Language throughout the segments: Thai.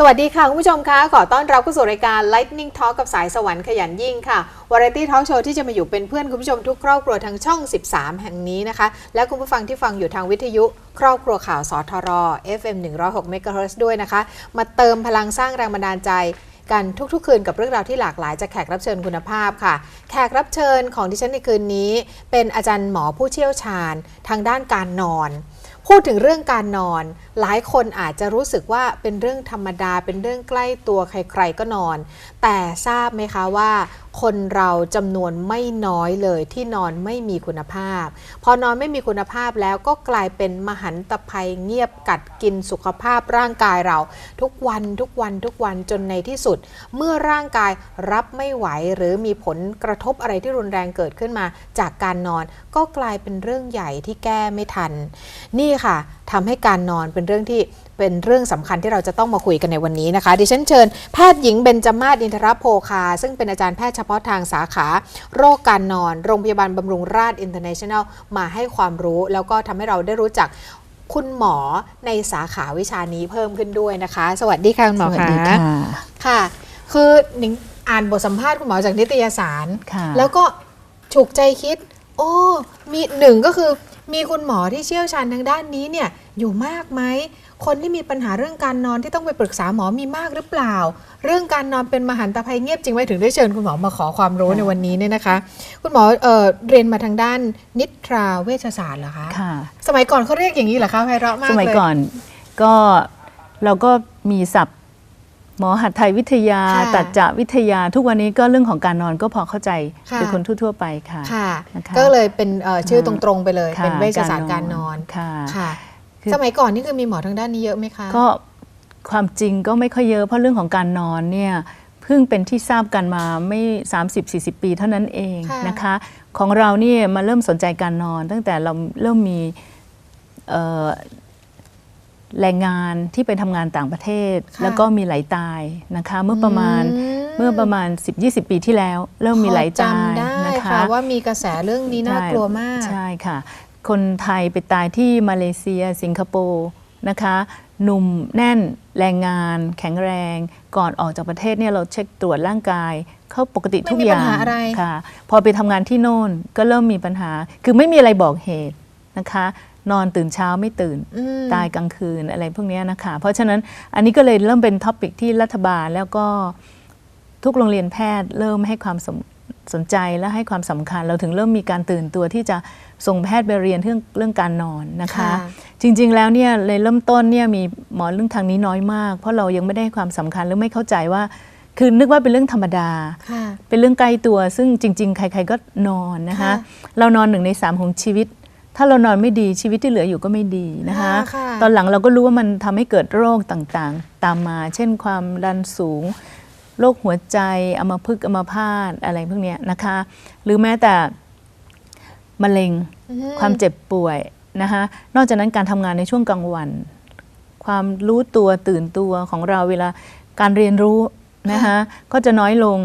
สวัสดีค่ะ คุณผู้ชมคะขอต้อนรับเข้าสู่รายการ Lightning Talk กับสายสวรรค์ขยันยิ่งค่ะวาไรตี้ทอล์กโชว์ที่จะมาอยู่เป็นเพื่อนคุณผู้ชมทุกครอบครัวทางช่อง 13 แห่งนี้นะคะ และคุณผู้ฟังที่ฟังอยู่ทางวิทยุ ครอบครัวข่าวสทร FM 106 MHz ด้วยนะคะ มาเติมพลังสร้างแรงบันดาลใจกันทุกๆ คืนกับเรื่องราวที่หลากหลายจากแขกรับเชิญคุณภาพค่ะ แขกรับเชิญของดิฉันในคืนนี้ เป็นอาจารย์หมอผู้เชี่ยวชาญ ทางด้านการนอน พูดถึงเรื่องการนอน หลายคนอาจจะรู้สึกว่าเป็นเรื่องธรรมดา เป็นเรื่องใกล้ตัวใครๆก็นอน แต่ทราบไหมคะว่า คนเราจำนวนไม่น้อยเลยที่นอนไม่มีคุณภาพ พอนอนไม่มีคุณภาพแล้วก็กลายเป็นมหันตภัยเงียบกัดกินสุขภาพร่างกายเรา ทุกวันทุกวันทุกวันจนในที่สุด เมื่อร่างกายรับไม่ไหวหรือมีผลกระทบอะไรที่รุนแรงเกิดขึ้นมาจากการนอน ก็กลายเป็นเรื่องใหญ่ที่แก้ไม่ทัน นี่ค่ะ ทำให้การนอนเป็นเรื่องที่เป็นเรื่องสำคัญที่เราจะต้องมาคุยกันในวันนี้นะคะ ดิฉันเชิญแพทย์หญิงเบญจมาศอินทรโพคา ซึ่งเป็นอาจารย์แพทย์เฉพาะทางสาขา โรคการนอน โรงพยาบาลบำรุงราษอินเตอร์เนชั่นแนลมาให้ความรู้ แล้วก็ทำให้เราได้รู้จักคุณหมอในสาขาวิชานี้เพิ่มขึ้นด้วยนะคะ สวัสดีค่ะคุณหมอสวัสคะดีค่ะค่ะ คือหนิงอ่านบทสัมภาษณ์คุณหมอจากนิตยสารค่ะแล้วก็ฉุกใจคิด โอ้ มีหนึ่งก็คือ มีคุณหมอที่เชี่ยวชาญทางด้านนี้เนี่ยอยู่มากไหม คนที่มีปัญหาเรื่องการนอนที่ต้องไปปรึกษาหมอมีมากหรือเปล่า เรื่องการนอนเป็นมหันตภัยเงียบจริงไหมถึงได้เชิญคุณหมอมาขอความรู้ในวันนี้เนี่ยนะคะ คุณหมอเอ่อเรียนมาทางด้านนิทราเวชศาสตร์เหรอคะค่ะ สมัยก่อนเขาเรียกอย่างนี้เหรอคะไพเราะมากสเลยมัยก่อนก็เราก็มีศัพท์ หมอหัดไทยวิทยา ค่ะตัดจะวิทยา ทุกวันนี้ก็เรื่องของการนอนก็พอเข้าใจค่ะเป็นคนทั่วๆไปค่ะ ค่ะ นะคะ ก็เลยเป็นเอ่อชื่อตรงๆไปเลย ค่ะเป็นเวชศาสตร์การนอน ค่ะ ค่ะ คือ สมัยก่อนนี่คือมีหมอทางด้านนี้เยอะไหมคะ ก็ความจริงก็ไม่ค่อยเยอะเพราะเรื่องของการนอนเนี่ยเพิ่งเป็นที่ทราบกันมาไม่ 30-40 ปีเท่านั้นเองค่ะ นะคะ ของเราเนี่ยมาเริ่มสนใจการนอน ตั้งแต่เราเริ่มมีเอ่อ แรงงานที่ไปทำงานต่างประเทศค่ะแล้วก็มีไหลตายนะคะ เมื่อประมาณอืมเมื่อประมาณ 10-20 ปีที่แล้ว เริ่มมีไหลตายจำได้นะคะค่ะว่ามีกระแสเรื่องนี้น่ากลัวมากใช่ค่ะ คนไทยไปตายที่มาเลเซีย สิงคโปร์นะคะหนุ่มแน่นแรงงาน แข็งแรง ก่อนออกจากประเทศเนี่ยเราเช็คตรวจร่างกาย เขาปกติทุกไม่มีอย่าปังญหาอะไรค่ะ พอไปทำงานที่โน่นก็เริ่มมีปัญหา คือไม่มีอะไรบอกเหตุนะคะ นอนตื่นเช้าไม่ตื่นอืมตายกลางคืนอะไรพวกเนี้ยนะคะ เพราะฉะนั้นอันนี้ก็เลยเริ่มเป็นท็อปิกที่รัฐบาลแล้วก็ทุกโรงเรียนแพทย์เริ่มให้ความสนสนใจและให้ความสำคัญ เราถึงเริ่มมีการตื่นตัวที่จะส่งแพทย์ไปเรียนเรื่องเรื่องการนอนนะคะค่ะจริง ๆ แล้วเนี่ยเลยเริ่มต้นเนี่ยมีหมอเรื่องทางนี้น้อยมาก เพราะเรายังไม่ได้ให้ความสำคัญหรือไม่เข้าใจว่า คือนึกว่าเป็นเรื่องธรรมดาค่ะเป็นเรื่องใกล้ตัวซึ่งจริง ๆ ใคร ๆก็นอนนะคะค่ะเรานอนหนึ่งในสามของชีวิต ถ้าเรานอนไม่ดีชีวิตที่เหลืออยู่ก็ไม่ดีนะคะ ค่ะ ตอนหลังเราก็รู้ว่ามันทำให้เกิดโรคต่างๆ ตามมา เช่นความดันสูง โรคหัวใจอัมพฤกษ์อัมพาตอะไรพวกเนี้ยนะคะ หรือแม้แต่มะเร็ง อืม ความเจ็บป่วยนะคะนอกจากนั้นการทำงานในช่วงกลางวัน ความรู้ตัวตื่นตัวของเราเวลาการเรียนรู้นะคะก็จะน้อยลง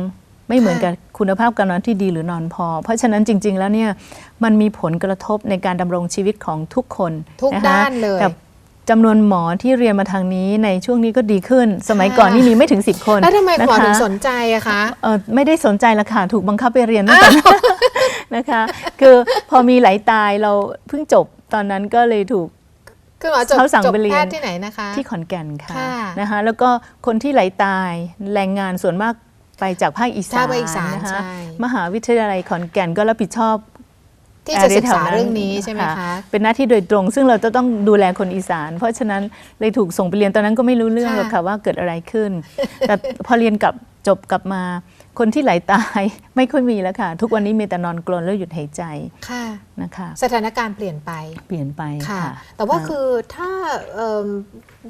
ไม่เหมือนกับคุณภาพการนอนที่ดีหรือนอนพอ เพราะฉะนั้นจริง ๆ แล้วเนี่ยมันมีผลกระทบในการดำรงชีวิตของทุกคนทุกนะคะด้านเลยกับจำนวนหมอที่เรียนมาทางนี้ในช่วงนี้ก็ดีขึ้น สมัยก่อนนี่มีไม่ถึง 10 คนแล้วทำไมคุณหมอนะคะถึงสนใจอะคะเออไม่ได้สนใจละค่ะถูกบังคับไปเรียนตั้งแต่นะคะ คือพอมีไหลตายเราเพิ่งจบตอนนั้นก็เลยถูกคือหมอจบเขาสั่งจบไปเรียนแพทย์ที่ไหนนะคะ ที่ขอนแก่นค่ะค่ะนะคะแล้วก็คนที่ไหลตายแรงงานส่วนมาก ไปจากภาคอีสาภานคอีสานนะคะใช่มหาวิทยาลัยขอนแก่นก็รับผิดชอบที่จะศึกษาแถวนั้นเรื่องนี้ใช่ไหมคะเป็นหน้าที่โดยตรง ซึ่งเราจะต้องดูแลคนอีสาน เพราะฉะนั้นเลยถูกส่งไปเรียนตอนนั้นก็ไม่รู้เรื่องค่ะหรอกค่ะว่าเกิดอะไรขึ้น แต่พอเรียนกลับจบกลับมา คนที่ไหลตายไม่ค่อยมีแล้วค่ะ ทุกวันนี้มีแต่นอนกรนแล้วหยุดหายใจค่ะนะคะสถานการณ์เปลี่ยนไปเปลี่ยนไปค่ะค่ะแต่ว่าคือถ้าเอิ่ม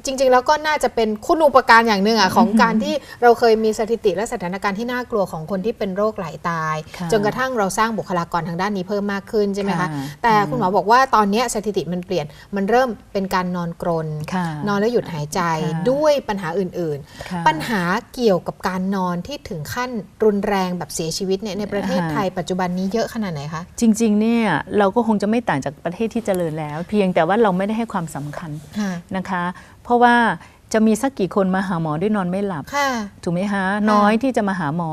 จริง ๆ แล้วก็น่าจะเป็นคุณอุปการอย่างหนึ่งอะของการที่เราเคยมีสถิติและสถานการณ์ที่น่ากลัวของคนที่เป็นโรคไหลตายค่ะจนกระทั่งเราสร้างบุคลากรทางด้านนี้เพิ่มมากขึ้นใช่ไหมคะค่ะแต่คุณหมอบอกว่าตอนเนี้ยสถิติมันเปลี่ยนมันเริ่มเป็นการนอนกรนค่ะนอนแล้วหยุดหายใจค่ะด้วยปัญหาอื่นค่ะๆปัญหาเกี่ยวกับการนอนที่ถึงขั้นรุนแรงแบบเสียชีวิตเนี่ยในประเทศค่ะไทยปัจจุบันนี้เยอะขนาดไหนคะ จริงๆเนี่ยเราก็คงจะไม่ต่างจากประเทศที่เจริญแล้ว เพียงแต่ว่าเราไม่ได้ให้ความสำคัญค่ะนะคะ เพราะว่าจะมีสักกี่คนมาหาหมอด้วยนอนไม่หลับค่ะถูกไหมคะน้อยที่จะมาหาหมอ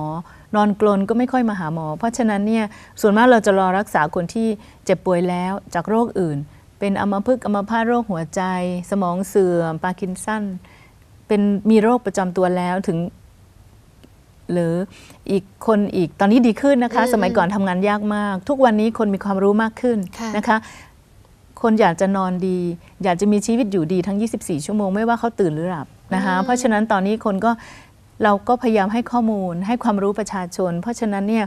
นอนกลนก็ไม่ค่อยมาหาหมอ เพราะฉะนั้นเนี่ยส่วนมากเราจะรอรักษาคนที่เจ็บป่วยแล้วจากโรคอื่น เป็นอัมพฤกษ์อัมพาตโรคหัวใจ สมองเสื่อม ปาร์กินสันเป็นมีโรคประจำตัวแล้วถึง หรืออีกคนอีกตอนนี้ดีขึ้นนะคะอืมสมัยก่อนทำงานยากมาก ทุกวันนี้คนมีความรู้มากขึ้นค่ะนะคะ คนอยากจะนอนดี อยากจะมีชีวิตอยู่ดีทั้ง 24 ชั่วโมงไม่ว่าเขาตื่นหรือหลับนะคะเพราะฉะนั้นตอนนี้คนก็เราก็พยายามให้ข้อมูล ให้ความรู้ประชาชน เพราะฉะนั้นเนี่ย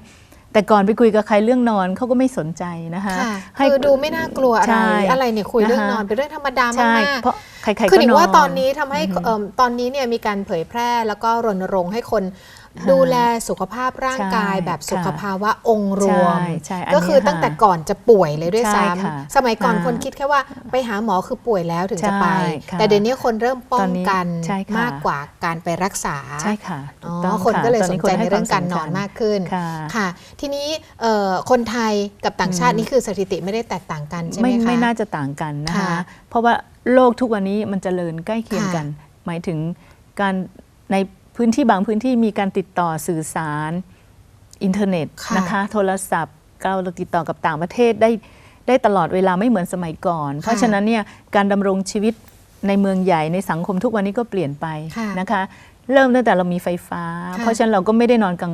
แต่ก่อนไปคุยกับใครเรื่องนอนเขาก็ไม่สนใจนะคะค่ะให้คือดูไม่น่ากลัวอะไรใช่อะไรเนี่ยคุยเรื่องนะคะนอนเป็นเรื่องธรรมดาใช่มากเพราะใครๆๆก็นอนคือหนิงว่าตอนนี้ทำให้เอิ่มตอนนี้เนี่ยมีการเผยแพร่แล้วก็รณรงค์ให้คนค่ะ ดูแลสุขภาพร่างกายใช่แบบสุขค่ะภาวะองค์รวมใช่ใช่อันนี้ก็คือตั้งแต่ก่อนจะป่วยเลยด้วยใช่ซ้ค่ะำสมัยก่อนอ่าคนคิดแค่ว่าไปหาหมอคือป่วยแล้วถึงจะไปใช่ค่ะแต่เดี๋ยวนี้คนเริ่มป้อตองนนี้กันใช่ค่ะมากกว่าการไปรักษาใใช่ค่ะอ๋ถูอต้องคนก็เลยตสนคใจให้ในเรื่องการควนอนสำคัญมากขึ้นค่ะค่ะทีนี้เอ่อคนไทยกับต่างชาติอืมนี่คือสถิติไม่ได้แตกต่างกันใช่ไหมไม่คะไม่น่าจะต่างกันนะคะค่ะเพราะว่าโลกทุกวันนี้มันเจริญใกล้เคียงค่ะกัน หมายถึงการใน พื้นที่บางพื้นที่มีการติดต่อสื่อสารอินเทอร์เน็ตค่ะนะคะโทรศัพท์เราติดต่อกับต่างประเทศได้ได้ตลอดเวลาไม่เหมือนสมัยก่อน เพราะฉะนั้นเนี่ยการดำรงชีวิตในเมืองใหญ่ในสังคมทุกวันนี้ก็เปลี่ยนไปค่ะนะคะ เริ่มตั้งแต่เรามีไฟฟ้าค่ะเพราะฉะนั้นเราก็ไม่ได้นอนกลาง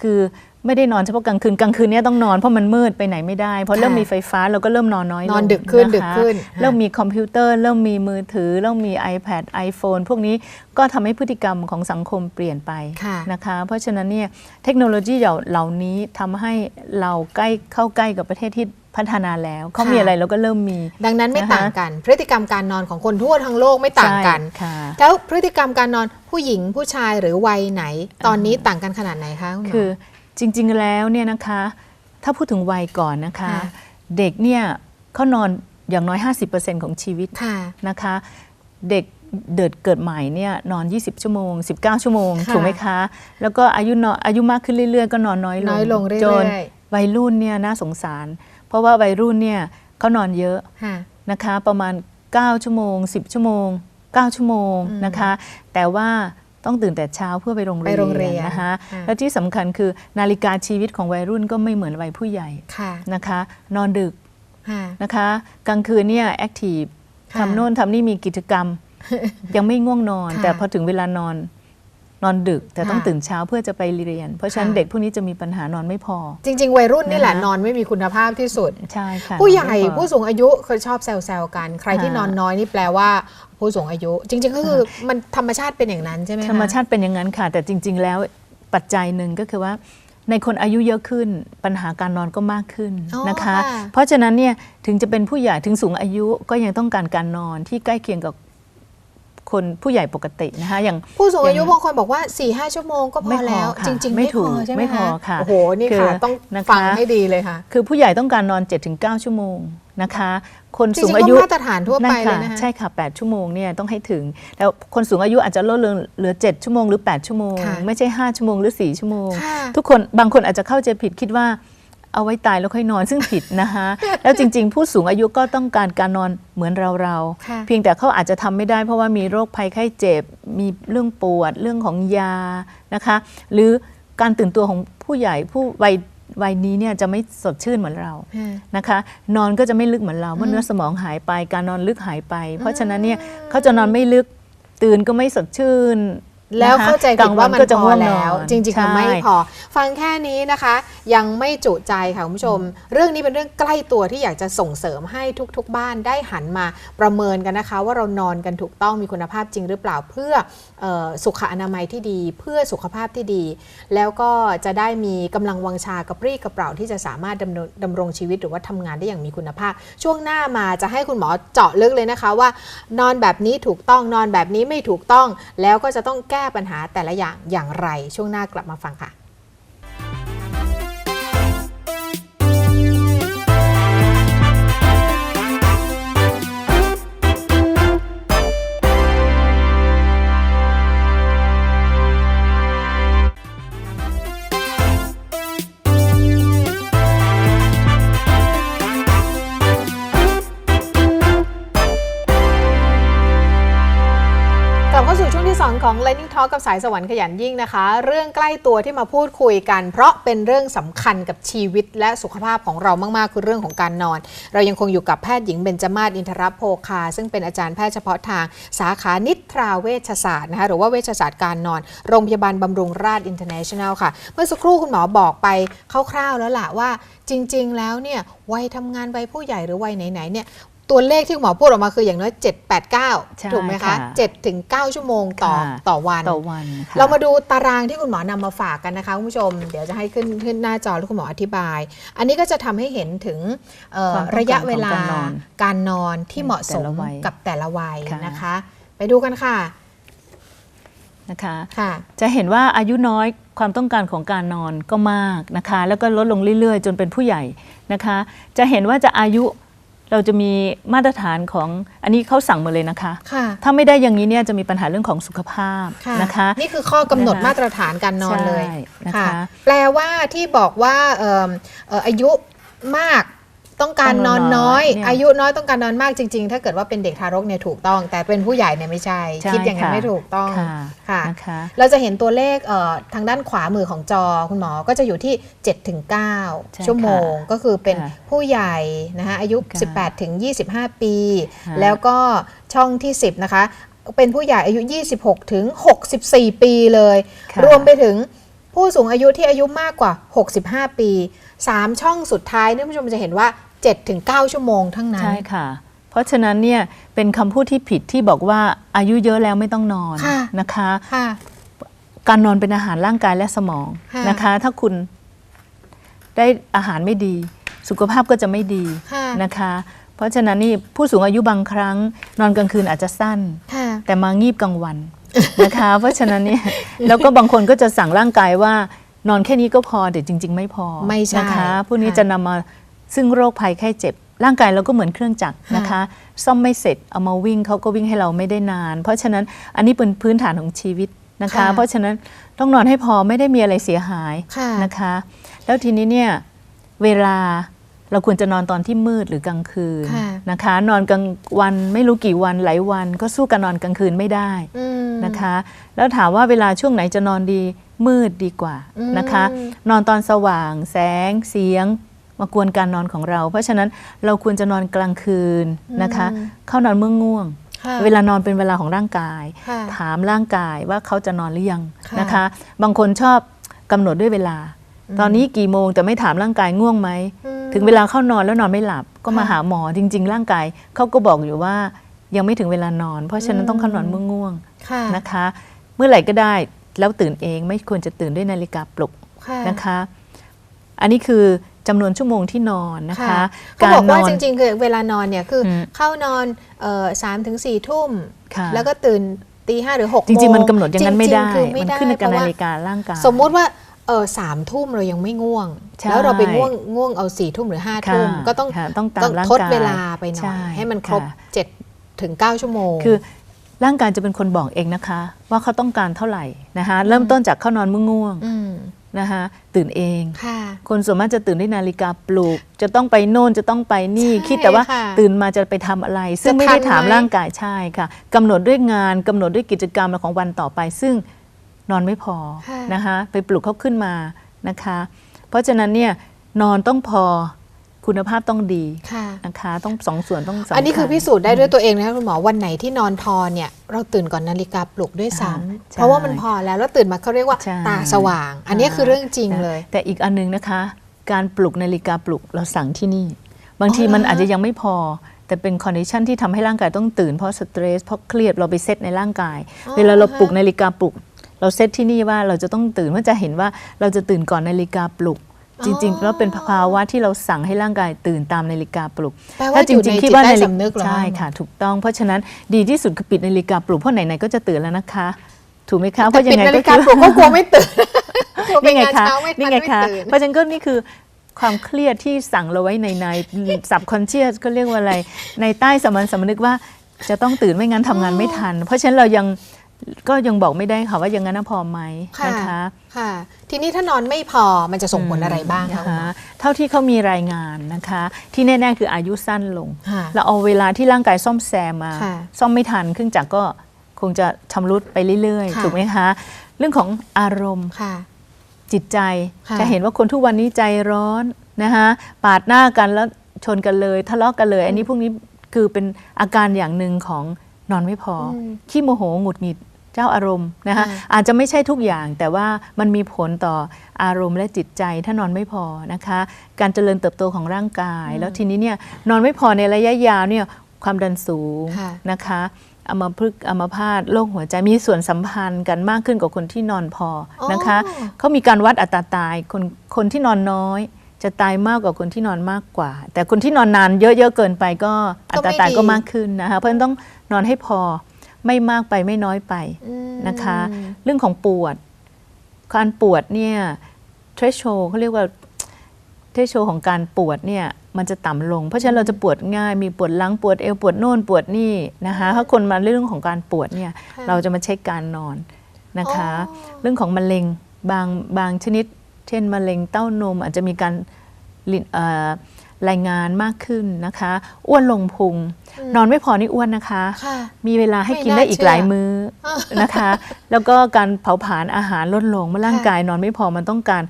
คือ ไม่ได้นอนเฉพาะกลางคืนกลางคืนเนี้ต้องนอนเพราะมันมืดไปไหนไม่ได้ เพราะเริ่มมีไฟฟ้าเราก็เริ่มนอนน้อยลงนอนดึกขึ้นนะคะดึกขึ้น เริ่มมีคอมพิวเตอร์เริ่มมีมือถือ เริ่มมี iPad iPhone พวกนี้ก็ทำให้พฤติกรรมของสังคมเปลี่ยนไปค่ะนะคะ เพราะฉะนั้นเนี่ยเทคโนโลยีเหล่านี้ทำให้เราใกล้เข้าใกล้กับประเทศที่พัฒนาแล้วเขามีค่ะอะไรเราก็เริ่มมี ดังนั้นไม่นะคะต่างกัน พฤติกรรมการนอนของคนทั่วทั้งโลกไม่ต่างกันใช่ค่ะแล้วพฤติกรรมการนอนผู้หญิงผู้ชายหรือวัยไหน ตอนนี้ต่างกันขนาดไหนคะคุณหมอคือ จริงๆแล้วเนี่ยนะคะ ถ้าพูดถึงวัยก่อนนะคะค่ะเด็กเนี่ยเขานอนอย่างน้อย 50%ของชีวิตค่ะนะคะ เด็กเดิดเกิดใหม่เนี่ยนอน 20 ชั่วโมง 19 ชั่วโมงค่ะถูกไหมคะ แล้วก็อายุนอนอายุมากขึ้นเรื่อยๆ ก็นอนน้อยลงน้อยลงเรื่อยๆจนวัยรุ่นเนี่ยน่าสงสาร เพราะว่าวัยรุ่นเนี่ยเขานอนเยอะค่ะนะคะ ประมาณ 9 ชั่วโมง 10 ชั่วโมง 9 ชั่วโมงอืมนะคะ แต่ว่า ต้องตื่นแต่เช้าเพื่อไปโรงเรียนไปโรงเรียนนะคะค่ะแล้วที่สำคัญคือนาฬิกาชีวิตของวัยรุ่นก็ไม่เหมือนวัยผู้ใหญ่ค่ะนะคะ นอนดึกค่ะนะคะ กลางคืนเนี่ยแอคทีฟค่ะทำโน่นทำนี่มีกิจกรรม ยังไม่ง่วงนอนค่ะแต่พอถึงเวลานอน นอนดึกแต่ต้องค่ะตื่นเช้าเพื่อจะไปเรียน เพราะฉะนั้นค่ะเด็กพวกนี้จะมีปัญหานอนไม่พอ จริง ๆ วัยรุ่นนี่แหละนะคะนอนไม่มีคุณภาพที่สุดใช่ค่ะผู้ใหญ่นอนไม่พอผู้สูงอายุเคยชอบแซวๆกัน ใครที่ค่ะนอนน้อยนี่แปลว่าผู้สูงอายุ จริง ๆ ก็คือมันธรรมชาติเป็นอย่างนั้นใช่ไหมคะธรรมชาติเป็นอย่างนั้นค่ะ แต่จริง ๆ แล้วปัจจัยหนึ่งก็คือว่าในคนอายุเยอะขึ้นปัญหาการนอนก็มากขึ้นอ๋อนะคะค่ะเพราะฉะนั้นเนี่ยถึงจะเป็นผู้ใหญ่ถึงสูงอายุก็ยังต้องการการนอนที่ใกล้เคียงกับ คนผู้ใหญ่ปกตินะคะอย่างผู้สูงอายุอย่างบางคนบอกว่า4ี่ห้าชั่วโมงก็พไม่อพอแล้วค่ะจริง ๆ ไม่ไม่ถูพกอใช่ไหมไม่พอคะค่ะโอ้โหนี่คือค่ะต้องนะคะฟังให้ดีเลยค่ะ คือผู้ใหญ่ต้องการนอน 7-9 ชั่วโมงนะคะ คนจสูงริงๆอาก็ยุมาตรฐานทั่วไปเลยนะคะใช่ค่ะ 8 ชั่วโมงเนี่ยต้องให้ถึง แล้วคนสูงอายุอาจจะลดลงเหลือ 7 ชั่วโมงหรือ 8 ชั่วโมงค่ะไม่ใช่ 5 ชั่วโมงหรือ 4 ชั่วโมงค่ะทุกคนบางคนอาจจะเข้าใจผิดคิดว่า เอาไว้ตายแล้วค่อยนอนซึ่งผิดนะคะแล้วจริง ๆ ผู้สูงอายุก็ต้องการการนอนเหมือนเราเราๆค่ะเพียงแต่เขาอาจจะทำไม่ได้ เพราะว่ามีโรคภัยไข้เจ็บ มีเรื่องปวดเรื่องของยานะคะ หรือการตื่นตัวของผู้ใหญ่ผู้วัยวัยนี้เนี่ยจะไม่สดชื่นเหมือนเราค่ะนะคะ นอนก็จะไม่ลึกเหมือนเราเมื่อเนื้อสมองหายไปการนอนลึกหายไป เพราะฉะนั้นเนี่ยเขาจะนอนไม่ลึกตื่นก็ไม่สดชื่น แล้วนะคะเข้าใจกผิลดงว่ามันก็จะพง่อวงนแล้วอนจริงๆคือไม่ใช่พอ ฟังแค่นี้นะคะ ยังไม่จุใจค่ะคุณผู้ชม เรื่องนี้เป็นเรื่องใกล้ตัวที่อยากจะส่งเสริมให้ทุกๆ บ้านได้หันมาประเมินกันนะคะ ว่าเรานอนกันถูกต้องมีคุณภาพจริงหรือเปล่าเพื่อเออสุขอนามัยที่ดี เพื่อสุขภาพที่ดี แล้วก็จะได้มีกำลังวังชากระปรี้กระเปร่าที่จะสามารถดำรงดำรงชีวิตหรือว่าทำงานได้อย่างมีคุณภาพ ช่วงหน้ามาจะให้คุณหมอเจาะลึกเลยนะคะว่า นอนแบบนี้ถูกต้องนอนแบบนี้ไม่ถูกต้องแล้วก็จะต้องแก้ปัญหาแต่ละอย่างอย่างไรช่วงหน้ากลับมาฟังค่ะ 2ของ Lightning Talk กับสายสวรรค์ขยันยิ่งนะคะ เรื่องใกล้ตัวที่มาพูดคุยกัน เพราะเป็นเรื่องสำคัญกับชีวิตและสุขภาพของเรามาก ๆ คือเรื่องของการนอน เรายังคงอยู่กับแพทย์หญิงเบญจมาศอินทรโพคา ซึ่งเป็นอาจารย์แพทย์เฉพาะทางสาขานิทราเวชศาสตร์นะคะหรือว่าเวชศาสตร์การนอน โรงพยาบาลบำรุงราษอินเตอร์เนชั่นแนลค่ะ เมื่อสักครู่คุณหมอบอกไปคร่าวๆแล้วล่ะว่าจริง ๆ แล้วเนี่ยวัยทำงานวัยผู้ใหญ่หรือวัยไหนๆเนี่ย ตัวเลขที่คุณหมอพูดออกมาคืออย่างน้อย7 8ใช่9ถูกไหมคะค่ะ7ถึง9ชั่วโมงต่อค่ะต่อวันต่อวันค่ะเรามาดูตารางที่คุณหมอนำมาฝากกันนะคะคุณผู้ชม เดี๋ยวจะให้ขึ้นขึ้นหน้าจอแล้วคุณหมออธิบาย อันนี้ก็จะทำให้เห็นถึงเอ่อความต้องการระยะเวลาของการนอนการนอนที่เหมาะสมแต่ละวัยกับแต่ละวัยค่ะนะคะ ไปดูกันค่ะนะคะค่ะจะเห็นว่าอายุน้อยความต้องการของการนอนก็มากนะคะ แล้วก็ลดลงเรื่อยๆ จนเป็นผู้ใหญ่นะคะ จะเห็นว่าจะอายุ เราจะมีมาตรฐานของอันนี้เขาสั่งมาเลยนะคะ ค่ะ ถ้าไม่ได้อย่างนี้เนี่ยจะมีปัญหาเรื่องของสุขภาพค่ะนะคะ นี่คือข้อกำหนดนะคะมาตรฐานการนอนเลยใช่นะคะ แปลว่าที่บอกว่าเอิ่มเอ่ออายุมาก ต้องการนอนน้อยเนี่ยอายุน้อยต้องการนอนมากจริง ๆ ถ้าเกิดว่าเป็นเด็กทารกเนี่ยถูกต้อง แต่เป็นผู้ใหญ่เนี่ยไม่ใช่ใช่คิดอย่างนั้นค่ะไม่ถูกต้องค่ะค่ะนะคะเราจะเห็นตัวเลขเอ่อทางด้านขวามือของจอคุณหมอก็จะอยู่ที่ 7-9ใช่ชั่วโมงค่ะก็คือเป็นค่ะผู้ใหญ่นะคะอายุค่ะ18ถึง25 ปีค่ะแล้วก็ช่องที่ 10 นะคะ เป็นผู้ใหญ่อายุ 26 ถึง 64 ปีเลยค่ะรวมไปถึงผู้สูงอายุที่อายุมากกว่า 65 ปี 3 ช่องสุดท้ายเนี่ยคุณผู้ชมจะเห็นว่า 7-9 ชั่วโมงทั้งนั้น ใช่ค่ะ เพราะฉะนั้นเนี่ยเป็นคำพูดที่ผิดที่บอกว่าอายุเยอะแล้วไม่ต้องนอนค่ะนะคะค่ะ การนอนเป็นอาหารร่างกายและสมองค่ะนะคะ ถ้าคุณได้อาหารไม่ดี สุขภาพก็จะไม่ดีค่ะ นะคะ เพราะฉะนั้นนี่ผู้สูงอายุบางครั้ง นอนกลางคืนอาจจะสั้น ค่ะ แต่มางีบกลางวัน นะคะ เพราะฉะนั้นเนี่ยแล้วก็บางคนก็จะสั่งร่างกายว่านอนแค่นี้ก็พอแต่จริง ๆ ไม่พอไม่ใช่นะคะพวกนี้ค่ะ จะนำมา ซึ่งโรคภัยไข้เจ็บ ร่างกายเราก็เหมือนเครื่องจักรนะคะ ซ่อมไม่เสร็จเอามาวิ่งเขาก็วิ่งให้เราไม่ได้นาน เพราะฉะนั้นอันนี้เป็นพื้นฐานของชีวิตนะคะค่ะเพราะฉะนั้นต้องนอนให้พอไม่ได้มีอะไรเสียหายค่ะนะคะ แล้วทีนี้เนี่ยเวลาเราควรจะนอนตอนที่มืดหรือกลางคืนค่ะนะคะ นอนกลางวันไม่รู้กี่วันหลายวัน ก็สู้กับนอนกลางคืนไม่ได้อืมนะคะ แล้วถามว่าเวลาช่วงไหนจะนอนดีมืดดีกว่าอืมนะคะ นอนตอนสว่าง แสง เสียง มากวนการนอนของเรา เพราะฉะนั้นเราควรจะนอนกลางคืนนะคะ เข้านอนเมื่อง่วงค่ะเวลานอนเป็นเวลาของร่างกายค่ะถามร่างกายว่าเขาจะนอนหรือยังค่ะนะคะ บางคนชอบกำหนดด้วยเวลา ตอนนี้กี่โมงแต่ไม่ถามร่างกายง่วงไหมอืมถึงเวลาเข้านอนแล้วนอนไม่หลับก็มาค่ะหาหมอจริง ๆ ร่างกายเขาก็บอกอยู่ว่ายังไม่ถึงเวลานอน เพราะฉะนั้นต้องเข้านอนเมื่อง่วงค่ะนะคะ เมื่อไหร่ก็ได้แล้วตื่นเองไม่ควรจะตื่นด้วยนาฬิกาปลุกค่ะนะคะ อันนี้คือ จำนวนชั่วโมงที่นอนนะคะค่ะเขาบอกว่าจริงๆคือเวลานอนเนี่ยคืออมเข้านอนสามถึงสี่ทุ่มค่ะแล้วก็ตื่นตีห้าหรือหกจริงๆ มันกำหนดอย่างนั้นไม่ได้จริงๆคือไม่มันได้ขึ้นกับเพราะนาว่าฬิการ่างกายสมมุติว่าเออสามทุ่มเรายังไม่ง่วงใช่แล้วเราไปง่วงง่วงเอาสี่ทุ่มหรือห้าค่ะทุ่มก็ต้องค่ะต้องตามต้องร่างทดกายเวลาไปหน่อยใช่ให้มันครบค่ะเจ็ดถึงเก้าชั่วโมงคือร่างกายจะเป็นคนบอกเองนะคะ ว่าเขาต้องการเท่าไหร่นะคะเริ่มต้นจากเข้านอนเมื่อง่วงอืม นะคะตื่นเองค่ะคนส่วนมากจะตื่นด้วยนาฬิกาปลุก จะต้องไปโน่นจะต้องไปนี่ใช่คิดแต่ว่าค่ะตื่นมาจะไปทำอะไร ซึ่งจะไม่ได้ทันถามไหมร่างกายใช่ค่ะกำหนดด้วยงานกำหนดด้วยกิจกรรมของวันต่อไป ซึ่งนอนไม่พอค่ะนะคะไปปลุกเขาขึ้นมานะคะ เพราะฉะนั้นเนี่ยนอนต้องพอ คุณภาพต้องดีค่ะนะคะต้องสองส่วนต้องสำอันนี้คือญพิสูจน์ได้ด้วยตัวเองนะคะคุณหมอวันไหนที่นอนพอเนี่ยเราตื่นก่อนนาฬิกาปลุกด้วยซ้อ่าำใช่เพราะว่ามันพอแล้วแล้วตื่นมาเขาเรียกว่าใช่ตาสว่าง อันนี้คือเรื่องจริงเลย แต่อีกอันนึงนะคะ การปลุกนาฬิกาปลุกเราสั่งที่นี่ บางทีอ๋อเหรอมันอาจจะยังไม่พอแต่เป็นคอนดิชันที่ทำให้ร่างกายต้องตื่นเพราะสเตรสเพราะเครียดเราไปเซตในร่างกาย เวลาเราปลุกนาฬิกาปลุก เราเซตที่นี่ว่าเราจะต้องตื่นเพื่อจะเห็นว่าเราจะตื่นก่อนนาฬิกาปลุก จริงๆแล้วเป็นภาวะที่เราสั่งให้ร่างกายตื่นตามนาฬิกาปลุกแปลว่าอยู่ในจิตใต้สำนึกเหรอใช่คะค่ะ ถูกต้อง เพราะฉะนั้นดีที่สุดคือปิดนาฬิกาปลุกเพราะไหนๆก็จะตื่นแล้วนะคะ ถูกไหมคะเพแต่ราะยัปิดงไงนาก็ฬิกาคือปลุกก็กลัวไม่ตื่นกลัวไปนี่ไงงานคะเช้าไม่ทันี่นไงไม่คะตื่นเพราะฉะนั้นก็นี่คือความเครียดที่สั่งเราไว้ในในสับคอนเชียสก็เรียกว่าอะไร ในใต้สามัญสำนึกว่าจะต้องตื่นไม่งั้นทำงานไม่ทัน เพราะฉะนั้นเรายัง ก็ยังบอกไม่ได้ค่ะว่าอย่างนั้นนะพอไหมค่ะนะคะค่ะ ทีนี้ถ้านอนไม่พอมันจะส่งผลอะไรบ้างคะนะคุณหมคะอเท่าที่เขามีรายงานนะคะ ที่แน่ๆคืออายุสั้นลงค่ะเราเอาเวลาที่ร่างกายซ่อมแซมมาค่ะซ่อมไม่ทันเครื่องจักรก็คงจะชำรุดไปเรื่อยค่ะๆถูกไหมคะ เรื่องของอารมณ์ค่ะจิตใจค่ะจะเห็นว่าคนทุกวันนี้ใจร้อนนะคะปาดหน้ากันแล้วชนกันเลยทะเลาะกันเลย อันนี้พวกนี้คือเป็นอาการอย่างหนึ่งของนอนไม่พออมขี้โมโหหงุดหงิด เจ้าอารมณ์นะคะค่ะอาจจะไม่ใช่ทุกอย่างแต่ว่ามันมีผลต่ออารมณ์และจิตใจถ้านอนไม่พอนะคะ การเจริญเติบโตของร่างกาย แล้วทีนี้เนี่ยนอนไม่พอในระยะยาวเนี่ยความดันสูงค่ะนะคะอัมพฤกษ์อัมพาตโรคหัวใจมีส่วนสัมพันธ์กันมากขึ้นกว่าคนที่นอนพอนะคะอ๋อเขามีการวัดอัตราตายคนคนที่นอนน้อย จะตายมากกว่าคนที่นอนมากกว่า แต่คนที่นอนนานเยอะๆเกินไปก็อัตราตายก็มากขึ้นนะคะเพราะฉะนั้นต้องนอนให้พอ ไม่มากไปไม่น้อยไปอืมนะคะ เรื่องของปวดการปวดเนี่ยเทรชโชเขาเรียกว่าเทรชโชของการปวดเนี่ยมันจะต่ำลง เพราะฉะนั้นเราจะปวดง่ายมีปวดหลังปวดเอวปวดโน่นปวดนี่นะคะถ้าคนมาเรื่องของการปวดเนี่ยค่ะเราจะมาเช็คการนอนนะคะอ๋อเรื่องของมะเร็งบางบางชนิด เช่นมะเร็งเต้านมอาจจะมีการลิเอ่อ รายงานมากขึ้นนะคะ อ้วนลงพุง นอนไม่พอนี่อ้วนนะคะค่ะมีเวลาให้กินไม่น่าได้อีกเชื่อหลายมื้อนะคะ แล้วก็การเผาผลาญอาหารลดลงเมื่อร่างค่ะกายนอนไม่พอมันต้องการ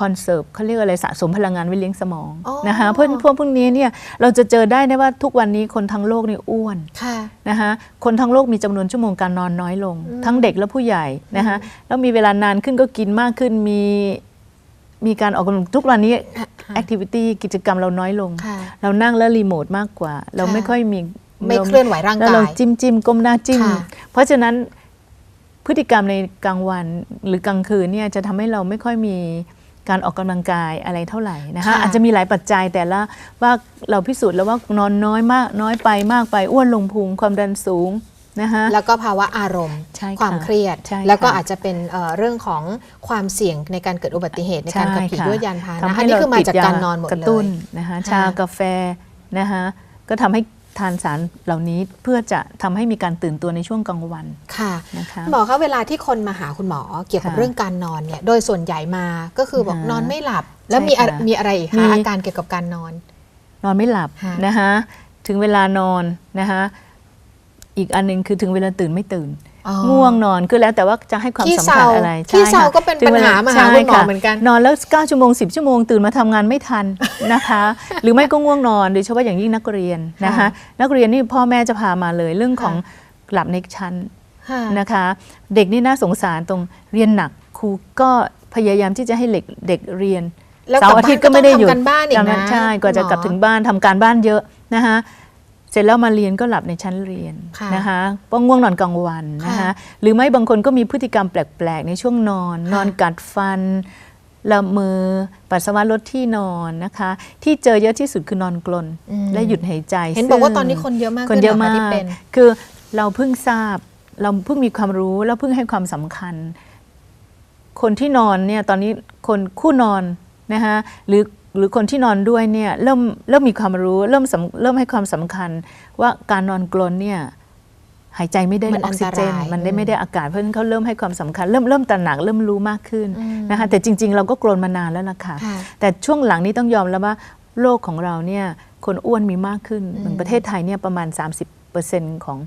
คอนเซิร์ฟเขาเรียกอะไรสะสมพลังงานไว้เลี้ยงสมองอ๋อนะคะเพราะพวกพวกนี้เนี่ยเราจะเจอได้นะว่าทุกวันนี้คนทั้งโลกนี่อ้วนค่ะนะคะคนทั้งโลกมีจำนวนชั่วโมงการนอนน้อยลงอืมทั้งเด็กและผู้ใหญ่นะคะแล้วมีเวลานานขึ้นก็กินมากขึ้นมี มีการออกกำลังทุกวันนี้แอคทิวิตี้กิจกรรมเราน้อยลงค่ะเรานั่งแล้วรีโมทมากกว่า เราค่ะไม่ค่อยมีไม่เคลื่อนไหวร่างแล้วกาเรายจิ้มจิ้มก้มหน้าจิ้มค่ะเพราะฉะนั้นพฤติกรรมในกลางวันหรือกลางคืนเนี่ยจะทำให้เราไม่ค่อยมีการออกกำลังกายอะไรเท่าไหร่นะคะค่ะอาจจะมีหลายปัจจัยแต่ละว่าเราพิสูจน์แล้วว่านอนน้อยมากน้อยไปมากไปอ้วนลงพุงความดันสูง นะคะแล้วก็ภาวะอารมณ์ ใช่ค่ะความเครียด ใช่ค่ะแล้วก็อาจจะเป็นเอ่อเรื่องของความเสี่ยงในการเกิดอุบัติเหตุในการขับขี่ใช่ค่ะ ด้วยยานพาหทำนะให้อันนี้คือมาจากติดการนอนหมดกระเลตุ้นยนะคะค่ะชากาแฟนะคะก็ทำให้ทานสารเหล่านี้เพื่อจะทำให้มีการตื่นตัวในช่วงกลางวันค่ะนะคะหมอคะเวลาที่คนมาหาคุณหมอเกี่ยวกับค่ะเรื่องการนอนเนี่ยโดยส่วนใหญ่มาก็คือบอกอ่าฮะนอนไม่หลับ แล้วใช่มีอะไรค่ะมีอะไรอีกมี คะอาการเกี่ยวกับการนอน นอนไม่หลับค่ะ นะคะถึงเวลานอนนะคะ อีกอันหนึงคือถึงเวลาตื่นไม่ตื่นอ๋อง่วงนอนคือแล้วแต่ว่าจะให้ความขี้สำคัญเศร้าอะไรขี้ใช่เศร้าค่ะก็เป็นถึงวลปัญหามาหาใช่คุณหมอค่ะเหมือนกันนอนแล้ว9ชั่วโมง 10 ชั่วโมงตื่นมาทำงานไม่ทันนะคะ หรือไม่ก็ง่วงนอนโดยเฉพาะอย่างยิ่งนักเรียนนะคะค่ะนักเรียนนี่พ่อแม่จะพามาเลยเรื่องของหลับในชั้นค่ะนะคะ เด็กนี่น่าสงสารตรงเรียนหนักครูก็พยายามที่จะให้เด็กเด็กเรียนแล้วเสาร์อาทิตย์ก็ไม่ได้หยุดกลับบ้านก็ต้องทำการบ้านอีกนะใช่กว่าจะคุณหมอกลับถึงบ้านทำการบ้านเยอะนะคะ เสร็จแล้วมาเรียนก็หลับในชั้นเรียนค่ะนะคะเพราะง่วงนอนกลางวันนะคะค่ะหรือไม่บางคนก็มีพฤติกรรมแปลก ๆ ในช่วงนอนค่ะนอนกัดฟันละเมอปัสสาวะลดที่นอนนะคะ ที่เจอเยอะที่สุดคือนอนกลนอืมและหยุดหายใจ เห็นบอกว่าซึ่งตอนนี้คนเยอะมากคนเยอะขึ้นหรมาคะที่กเป็นคือเราเพิ่งทราบเราเพิ่งมีความรู้แล้วเพิ่งให้ความสำคัญ คนที่นอนเนี่ยตอนนี้คนคู่นอนนะคะหรือ หรือคนที่นอนด้วยเนี่ยเริ่มเริ่มมีความรู้เริ่มสำเริ่มให้ความสำคัญว่าการนอนกลนเนี่ยหายใจไม่ได้มันออกซิเจนอันตรายมันได้ไม่ได้อากาศเพราะฉะนั้นเขาเริ่มให้ความสำคัญ เริ่มเริ่มตระหนักเริ่มรู้มากขึ้นอืมนะคะแต่จริง ๆ เราก็กลนมานานแล้วล่ะค่ะค่ะ แต่ช่วงหลังนี้ต้องยอมแล้วว่าโลกของเราเนี่ยคนอ้วนมีมากขึ้นอืมเหมือนประเทศไทยเนี่ยประมาณ 30%ของ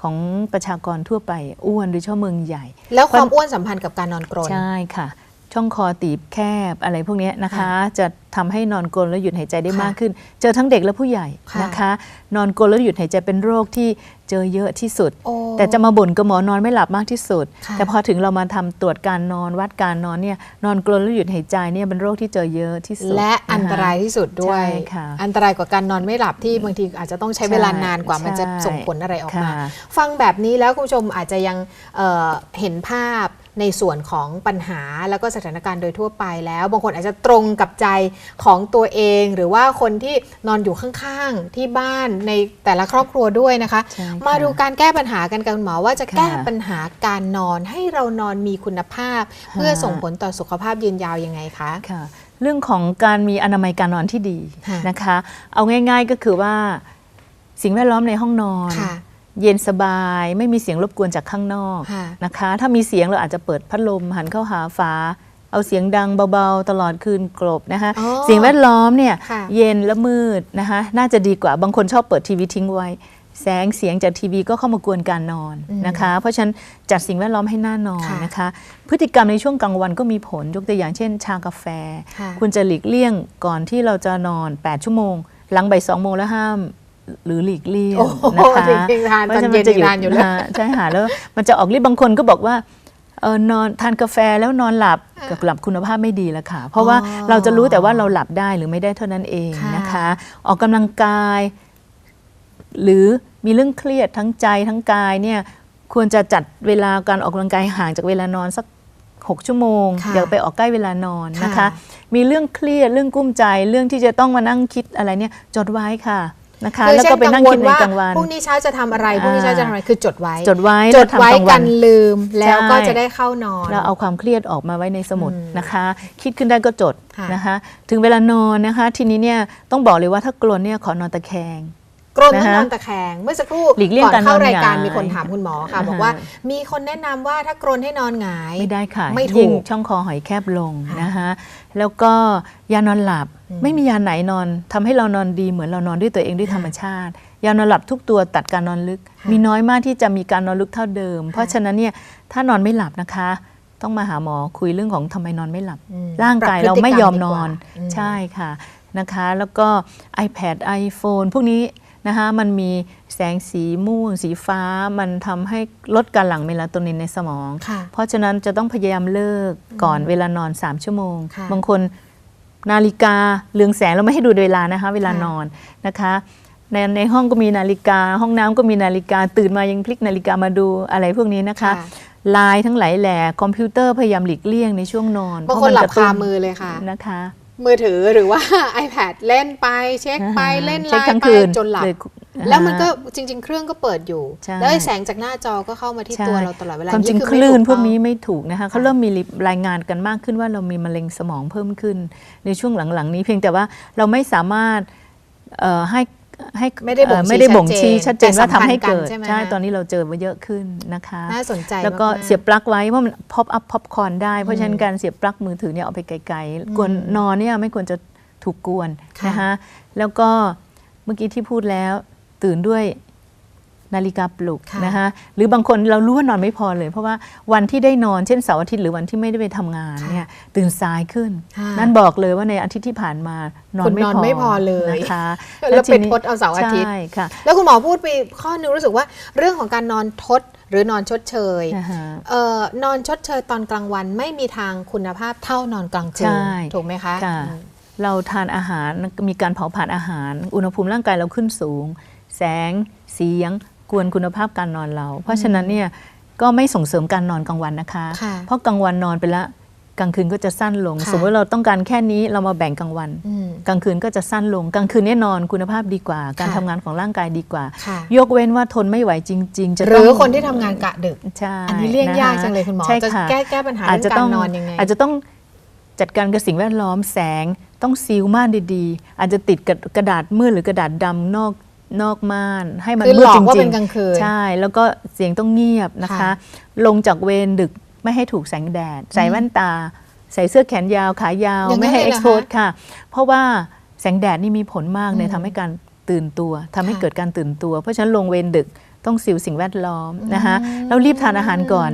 ของประชากรทั่วไปอ้วนโดยเฉพาะเมืองใหญ่ แล้วความอ้วนสัมพันธ์กับการนอนกรนใช่ค่ะ ช่องคอตีบแคบอะไรพวกเนี้ยนะคะ จะทำให้นอนกลนแล้วหยุดหายใจได้ค่ะมากขึ้น เจอทั้งเด็กและผู้ใหญ่ค่ะนะคะ นอนกลนแล้วหยุดหายใจเป็นโรคที่เจอเยอะที่สุดโอ้แต่จะมาบ่นกับหมอนอนไม่หลับมากที่สุดค่ะแต่พอถึงเรามาทำตรวจการนอนวัดการนอนเนี่ยนอนกลนแล้วหยุดหายใจเนี่ยเป็นโรคที่เจอเยอะที่สุด และอันตรายนะคะที่สุดด้วยใช่ค่ะอันตรายกว่าการนอนไม่หลับที่บางทีอาจจะต้องใช้เวลานานกว่ามันจะใช่ส่งผลอะไรออกมาค่ะฟังแบบนี้แล้วคุณผู้ชมอาจจะยังเอ่อเห็นภาพ ในส่วนของปัญหาแล้วก็สถานการณ์โดยทั่วไปแล้ว บางคนอาจจะตรงกับใจของตัวเอง หรือว่าคนที่นอนอยู่ข้างๆ ที่บ้านในแต่ละครอบครัวด้วยนะคะใช่ค่ะมาดูการแก้ปัญหากันกันหมอว่าจะค่ะแก้ปัญหาการนอนให้เรานอนมีคุณภาพ เพื่อส่งผลต่อสุขภาพยืนยาวยังไงคะค่ะ เรื่องของการมีอนามัยการนอนที่ดีค่ะนะคะ เอาง่าย ๆก็คือว่าสิ่งแวดล้อมในห้องนอนค่ะ เย็นสบายไม่มีเสียงรบกวนจากข้างนอกค่ะนะคะ ถ้ามีเสียงเราอาจจะเปิดพัดลม หันเข้าหาฝาเอาเสียงดังเบาๆ ตลอดคืนกลบนะคะอ๋อสิ่งแวดล้อมเนี่ยค่ะเย็นและมืดนะคะ น่าจะดีกว่าบางคนชอบเปิดทีวีทิ้งไว้ แสงเสียงจากทีวีก็เข้ามากวนการนอนนะคะ เพราะฉะนั้นจัดสิ่งแวดล้อมให้น่านอนค่ะนะคะ พฤติกรรมในช่วงกลางวันก็มีผลยกตัวอย่างเช่น ชากาแฟค่ะคุณจะหลีกเลี่ยงก่อนที่เราจะนอน 8 ชั่วโมง หลังบ่ายสองโมงแล้วห้าม หรือหลีกเลี่ยงโอ้โหนะคะจริงๆทานตอนเย็นพราะฉะจะทานอยู่แล้วะใช่ค่ะแล้วมันจะออกฤทธิ์บางคนก็บอกว่าเออนอนทานกาแฟแล้วนอนหลับกับหลับคุณภาพไม่ดีแล้วค่ะ เพราะว่าอ๋อเราจะรู้แต่ว่าเราหลับได้หรือไม่ได้เท่านั้นเองค่ะนะคะ ออกกำลังกาย หรือมีเรื่องเครียดทั้งใจทั้งกายเนี่ยควรจะจัดเวลาการออกกำลังกายห่างจากเวลานอนสัก 6 ชั่วโมงค่ะอย่าไปออกใกล้เวลานอนนะคะค่ะมีเรื่องเครียดเรื่องกุ้มใจ เรื่องที่จะต้องมานั่งคิดอะไรเนี่ยจดไว้ค่ะ นะคะคือแล้วเช่ก็นไปกันั่งงวคิลดในว่ากลางวันพรุ่งนี้เช้าจะทำอะไรพรุ่งนี้เช้าจะทำอะไรคือจดไว้ จดไว้จแล้วดทำไว้กลางวักันนลืมแล้วก็ใช่จะได้เข้านอน เราเอาความเครียดออกมาไว้ในสมุดอืมนะคะ คิดขึ้นได้ก็จดค่ะนะคะ ถึงเวลานอนนะคะ ทีนี้เนี่ยต้องบอกเลยว่าถ้ากลนเนี่ยขอนอนตะแคง กรนต้องนะคะนอนตะแคงเมื่อสักครู่หลีกเลี่ยงก่อนเข้าการนอนรายการหงายมีคนถามคุณหมอค่ะอ่าฮะบอกว่ามีคนแนะนำว่าถ้ากรนให้นอนหงายไม่ได้ค่ะไม่ถูกยิ่งช่องคอหอยแคบลงค่ะนะคะแล้วก็ยานอนหลับอืมไม่มียาไหนนอนทำให้เรานอนดีเหมือนเรานอนด้วยตัวเองด้วยธรรมชาติยานอนหลับทุกตัวตัดการนอนลึกค่ะมีน้อยมากที่จะมีการนอนลึกเท่าเดิม เพราะฉะนั้นเนี่ยถ้านอนไม่หลับนะคะ ต้องมาหาหมอคุยเรื่องของทำไมนอนไม่หลับอืมร่างกายปรับพฤติเราไม่ยอมนอนกรรมดีกว่าอืมใช่ค่ะนะคะ แล้วก็ iPad iPhone พวกนี้ นะคะมันมีแสงสีม่วงสีฟ้า มันทำให้ลดการหลั่งเมลาโทนินในสมองค่ะเพราะฉะนั้นจะต้องพยายามเลิกก่อนเวลานอน 3 ชั่วโมงค่ะบางคนนาฬิกาเรืองแสงเราไม่ให้ดูเวลานะคะ เวลาค่ะนอนนะคะในในห้องก็มีนาฬิกา ห้องน้ำก็มีนาฬิกาตื่นมายังพลิกนาฬิกามาดูอะไรพวกนี้นะคะค่ะไลน์ทั้งหลายแหล่คอมพิวเตอร์พยายามหลีกเลี่ยงในช่วงนอนบางเพคนระหลับกระตุ้คามือเลยค่ะนะคะ มือถือหรือว่า iPad เล่นไปเช็คไปเล่นไลเช็คทั้น์งไปคืนจนหลับเลยแล้วมันก็จริง ๆ เครื่องก็เปิดอยู่ใช่แล้วไอ้แสงจากหน้าจอก็เข้ามาที่ใช่ตัวเราตลอดเวลาความจริงอคไม่ลื่นถูพวกต้องนี้ไม่ถูกนะคะเขาเริ่มมีรายงานกันมากขึ้นว่าเรามีมะเร็งสมองเพิ่มขึ้นในช่วงหลังๆ นี้เพียงแต่ว่าเราไม่สามารถเอ่อให้ ให้ไม่ได้บ่งเอ่อชี้ไม่ได้บ่งชี้ชัชัดดเจเจนนว่าทำให้เกิดแต่สัมพันธ์กันใช่ไหมใช่คะตอนนี้เราเจอมาเยอะขึ้นนะคะน่าสนใจแล้วก็มากๆเสียบปลั๊กไว้เพราะมันพอปอัพพอปคอนได้เพราะฉะนั้นการเสียบปลั๊กมือถือเนี่ยเอาไปไกลๆกวนนอนเนี่ยไม่ควรจะถูกกวนค่ะนะคะแล้วก็เมื่อกี้ที่พูดแล้วตื่นด้วย นาฬิกาปลุกค่ะนะคะหรือบางคนเรารู้ว่านอนไม่พอเลย เพราะว่าวันที่ได้นอนเช่นเสาร์อาทิตย์หรือวันที่ไม่ได้ไปทำงานเนี่ยตื่นสายขึ้นค่ะนั่นบอกเลยว่าในอาทิตย์ที่ผ่านมานอนคุณไม่นอนพอไม่พอเลยนะคะแล้วทีเป็นนี้ทดเอาเสาร์อาทิตย์ใช่ค่ะแล้วคุณหมอพูดไปข้อนึงรู้สึกว่าเรื่องของการนอนทดหรือนอนชดเชยนะคะเอ่อนอนชดเชยตอนกลางวันไม่มีทางคุณภาพเท่านอนกลางคืนใช่ถูกไหมคะค่ะอืมเราทานอาหารมีการเผาผลาญอาหาร อุณหภูมิร่างกายเราขึ้นสูง แสง เสียง กวนคุณภาพการนอนเรา เพราะฉะนั้นเนี่ยก็ไม่ส่งเสริมการนอนกลางวันนะคะค่ะเพราะกลางวันนอนไปแล้วกลางคืนก็จะสั้นลงค่ะสมมติเราต้องการแค่นี้เรามาแบ่งกลางวันอืมกลางคืนก็จะสั้นลง กลางคืนเนี่ยนอนคุณภาพดีกว่า การค่ะทำงานของร่างกายดีกว่าค่ะยกเว้นว่าทนไม่ไหวจริง ๆ จะหต้รือองคนที่ทำงานกะดึกใช่อันนี้เลี่ยงะะยากจังเลยคุณหมอใช่จะค่ะแก้แก้ปัญหาอาจเรื่จะองต้กาองรนอนยังไงอาจจะต้องจัดการกับสิ่งแวดล้อมแสงต้องซีลม่านดีๆ อาจจะติดกับกระดาษมืดหรือกระดาษดำนอก นอกม่าน ให้มันคือมืดหลอจกว่าริเป็งนกลางคืนๆใช่ แล้วก็เสียงต้องเงียบนะคะค่ะลงจากเวรดึกไม่ให้ถูกแสงแดด ใส่แว่นตา ใส่เสื้อแขนยาวขายาวอย่างนั้นไม่ให้เลยเหรอ expose คะค่ะ เพราะว่าแสงแดดนี่มีผลมากในอืมทำให้การตื่นตัวทำให้ค่ะเกิดการตื่นตัว เพราะฉะนั้นลงเวรดึกต้องซีลสิ่งแวดล้อมนะคะแล้วรีบทานอาหารก่อน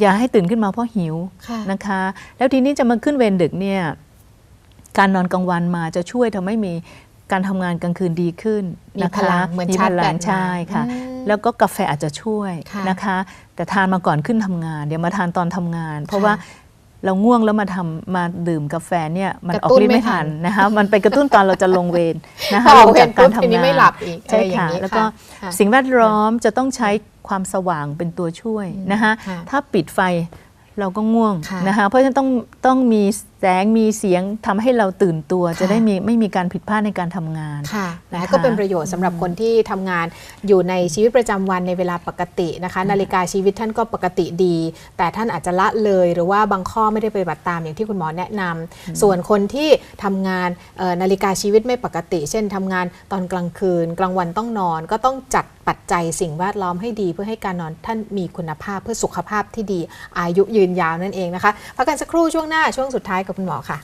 อย่าให้ตื่นขึ้นมาเพราะหิวค่ะนะคะ แล้วทีนี้จะมาขึ้นเวรดึกเนี่ยการนอนกลางวันมาจะช่วยทำให้มี การทำงานกลางคืนดีขึ้นมีนะคะพลังเหมือนมีชาพร์จแบลัตงมาใช่ค่ะ อืมแล้วก็กาแฟอาจจะช่วยค่ะนะคะ แต่ทานมาก่อนขึ้นทำงาน เดี๋ยวมาทานตอนทำงาน เพราะค่ะว่าเราง่วงแล้วมาทำมาดื่มกาแฟเนี่ยมันกระออตุ้กนฤทธิ์ไม่ไม่ทัทันนนะคะมันไปกระตุ้นตอนเราจะลงเวรนะคะพอลงเวจากรการปุ๊บทีทำนี้งานไม่หลับอีกใช่อะไรอย่าค่ะงนี้แล้วก็ค่ะสิ่งแวดล้อมจะต้องใช้ความสว่างเป็นตัวช่วยนะคะค่ะถ้าปิดไฟเราก็ง่วงค่ะ นะคะเพราะฉะนั้นต้องต้องมี แสงมีเสียงทำให้เราตื่นตัวค่ะจะได้มีไม่มีการผิดพลาดในการทำงานค่ะนะนะคะก็เป็นประโยชน์สำหรับคนที่ทำงานอยู่ในชีวิตประจำวันในเวลาปกตินะคะ นาฬิกาชีวิตท่านก็ปกติดี แต่ท่านอาจจะละเลยหรือว่าบางข้อไม่ได้ปฏิบัติตามอย่างที่คุณหมอแนะนำส่วนคนที่ทำงานเอ่อนาฬิกาชีวิตไม่ปกติ เช่นทำงานตอนกลางคืน กลางวันต้องนอนก็ต้องจัดปัจจัยสิ่งแวดล้อมให้ดี เพื่อให้การนอนท่านมีคุณภาพเพื่อสุขภาพที่ดีอายุยืนยาวนั่นเองนะคะพักกันสักครู่ช่วงหน้าช่วงสุดท้ายกับคุณหมอค่ะ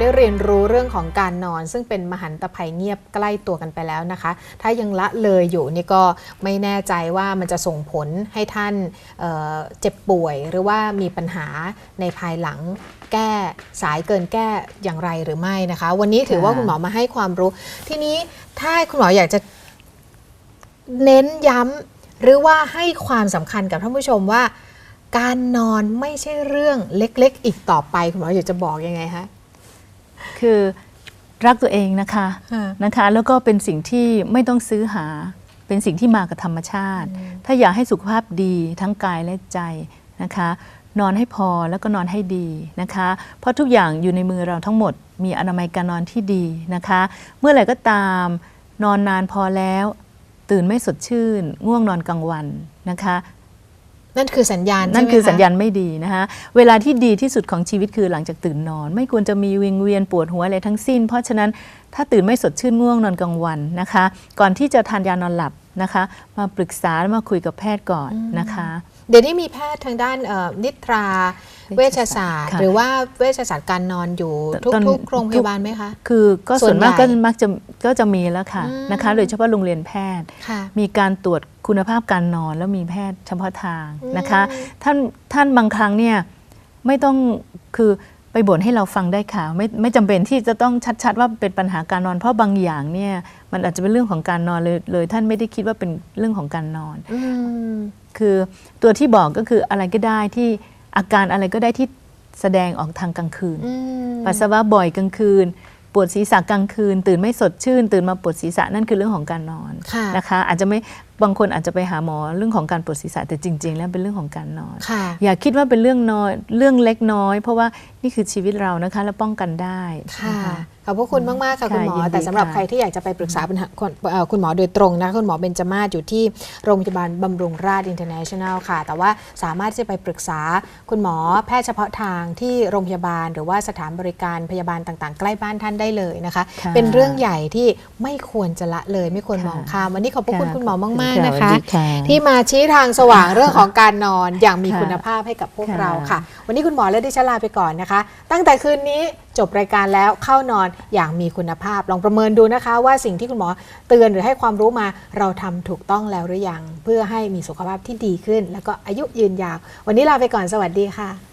ได้เรียนรู้เรื่องของการนอน ซึ่งเป็นมหันตภัยเงียบใกล้ตัวกันไปแล้วนะคะ ถ้ายังละเลยอยู่นี่ก็ไม่แน่ใจว่ามันจะส่งผลให้ท่านเเจ็บป่วย หรือว่ามีปัญหาในภายหลังแก้สายเกินแก้อย่างไรหรือไม่นะคะ วันนี้ถือว่าคุณหมอมาให้ความรู้ ทีนี้ถ้าคุณหมออยากจะเน้นย้ำหรือว่าให้ความสำคัญกับท่านผู้ชมว่าการนอนไม่ใช่เรื่องเล็ก ๆ อีกต่อไป คุณหมออยากจะบอกยังไงคะ คือรักตัวเองนะคะค่ะนะคะ แล้วก็เป็นสิ่งที่ไม่ต้องซื้อหาเป็นสิ่งที่มากับธรรมชาติ ถ้าอยากให้สุขภาพดีทั้งกายและใจนะคะ นอนให้พอแล้วก็นอนให้ดีนะคะ เพราะทุกอย่างอยู่ในมือเราทั้งหมด มีอนามัยการนอนที่ดีนะคะ เมื่อไหร่ก็ตาม นอนนานพอแล้ว ตื่นไม่สดชื่น ง่วงนอนกลางวันนะคะ นั่นคือสัญญาณนั่นใช่ไหมคือสัญญาะณไม่ดีนะคะเวลาที่ดีที่สุดของชีวิตคือหลังจากตื่นนอน ไม่ควรจะมีวิงเวียนปวดหัวอะไรทั้งสิ้น เพราะฉะนั้นถ้าตื่นไม่สดชื่นง่วงนอนกลางวันนะคะ ก่อนที่จะทานยานอนหลับ นะคะ มาปรึกษาและมาคุยกับแพทย์ก่อนนะคะ เดี๋ยวนี้มีแพทย์ทางด้านเอ่อนิทราเวเวชชศาสตร์ค่ะหรือว่าเวชศาสตร์การนอนอยู่ทุกตอนทุกโรงพยาบาลไหมคะ คือก็ส่ส่ววนนใหญ่มากก็มักจะก็จะมีแล้วค่ะอืมนะคะ โดยเฉพาะโรงเรียนแพทย์ค่ะมีการตรวจคุณภาพการนอนแล้วมีแพทย์เฉพาะทางนะคะอืมท่านท่านบางครั้งเนี่ยไม่ต้องคือไป บ่นให้เราฟังได้ค่ะ ไม่ไม่จำเป็นที่จะต้องชัดๆ ว่าเป็นปัญหาการนอน เพราะบางอย่างเนี่ยมันอาจจะเป็นเรื่องของการนอนเลยเลย ท่านไม่ได้คิดว่าเป็นเรื่องของการนอนอืมคือตัวที่บอกก็คืออะไรก็ได้ที่อาการอะไรก็ได้ที่แสดงออกทางกลางคืนอืมปัสสาวะบ่อยกลางคืน ปวดศีรษะกลางคืน ตื่นไม่สดชื่น ตื่นมาปวดศีรษะนั่นคือเรื่องของการนอนค่ะนะคะ อาจจะไม่ บางคนอาจจะไปหาหมอเรื่องของการปวดศีรษะแต่จริง ๆ แล้วเป็นเรื่องของการนอนค่ะอย่าคิดว่าเป็นเรื่องน้อยเรื่องเล็กน้อย เพราะว่านี่คือชีวิตเรานะคะและป้องกันได้ค่ะนะคะ ขอบพระคุณมากๆค่ะค่ะคุณหมอยินดีแต่สำหรับค่ะใครที่อยากจะไปปรึกษาปัญหาคุณเอ่อคุณหมอโดยตรงนะคะคุณหมอเบญจมาศอยู่ที่โรงพยาบาลบำรุงราษอินเตอร์เนชั่นแนลค่ะ แต่ว่าสามารถที่จะไปปรึกษาคุณหมอแพทย์เฉพาะทางที่โรงพยาบาล หรือว่าสถานบริการพยาบาลต่างๆ ใกล้บ้านท่านได้เลยนะคะค่ะเป็นเรื่องใหญ่ที่ไม่ควรจะละเลยไม่ควรค่ะมองข้ามวันนี้ขอบพระคุณค่ะคุณหมอมากขอบๆณนะคะสวัสดีค่ะที่มาชี้ทางสว่างเรื่องของการนอนอย่างมีค่ะคุณภาพให้กับพวกค่ะเราค่ะ วันนี้คุณหมอและดิฉันลาไปก่อนนะคะ ตั้งแต่คืนนี้ จบรายการแล้วเข้านอนอย่างมีคุณภาพ ลองประเมินดูนะคะ ว่าสิ่งที่คุณหมอเตือนหรือให้ความรู้มาเราทำถูกต้องแล้วหรือยัง เพื่อให้มีสุขภาพที่ดีขึ้น แล้วก็อายุยืนยาว วันนี้ลาไปก่อนสวัสดีค่ะ